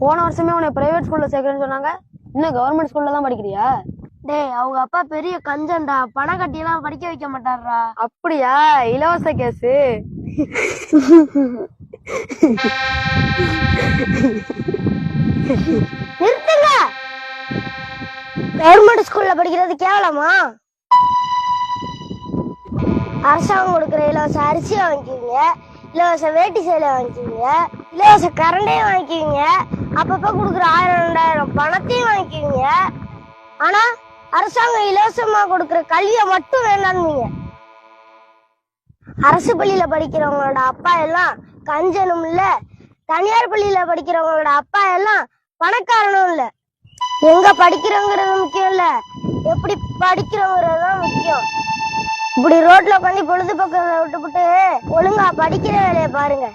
போன வருஷமே உன்னை பிரைவேட் ஸ்கூல்ல சேர்க்கறேன்னு சொன்னாங்க. இன்னும் கவர்மெண்ட் ஸ்கூல்ல தான் படிக்கிறியா? டேய் அவங்க அப்பா பெரிய கஞ்சன்டா. பணம் கட்டி எல்லாம் படிக்க வைக்க மாட்டாருடா. அப்படியா? இலவச கேஸ். நிறுத்துங்க. கவர்மெண்ட் ஸ்கூல்ல படிக்கிறது கேவலமா? அரசாங்கம் கொடுக்குற இலவச அரிசி வாங்கிக்குவீங்க இலவச வேட்டி சேலை வாங்கிக்குவீங்க இலவச கரண்டையும் வாங்கிக்குவீங்க அப்பப்போ கொடுக்குற ஆயிரம் ரெண்டாயிரம் பணத்தையும் வாங்கிக்குவீங்க ஆனா அரசாங்கம் இலவசமா கொடுக்குற கல்வியை மட்டும் வேண்டாம்னீங்க அரசு பள்ளியில படிக்கிறவங்களோட அப்பா எல்லாம் கஞ்சனும் இல்ல. தனியார் பள்ளியில படிக்கிறவங்களோட அப்பா எல்லாம் பணக்காரனும் இல்ல. எங்க படிக்கிறோங்கிறது முக்கியம் இல்ல. எப்படி படிக்கிறோங்கிறது தான் முக்கியம். இப்படி ரோட்ல உட்காந்து பொழுதுபோக்கு விட்டுப்புட்டு ஒழுங்கா படிக்கிற வேலையை பாருங்க.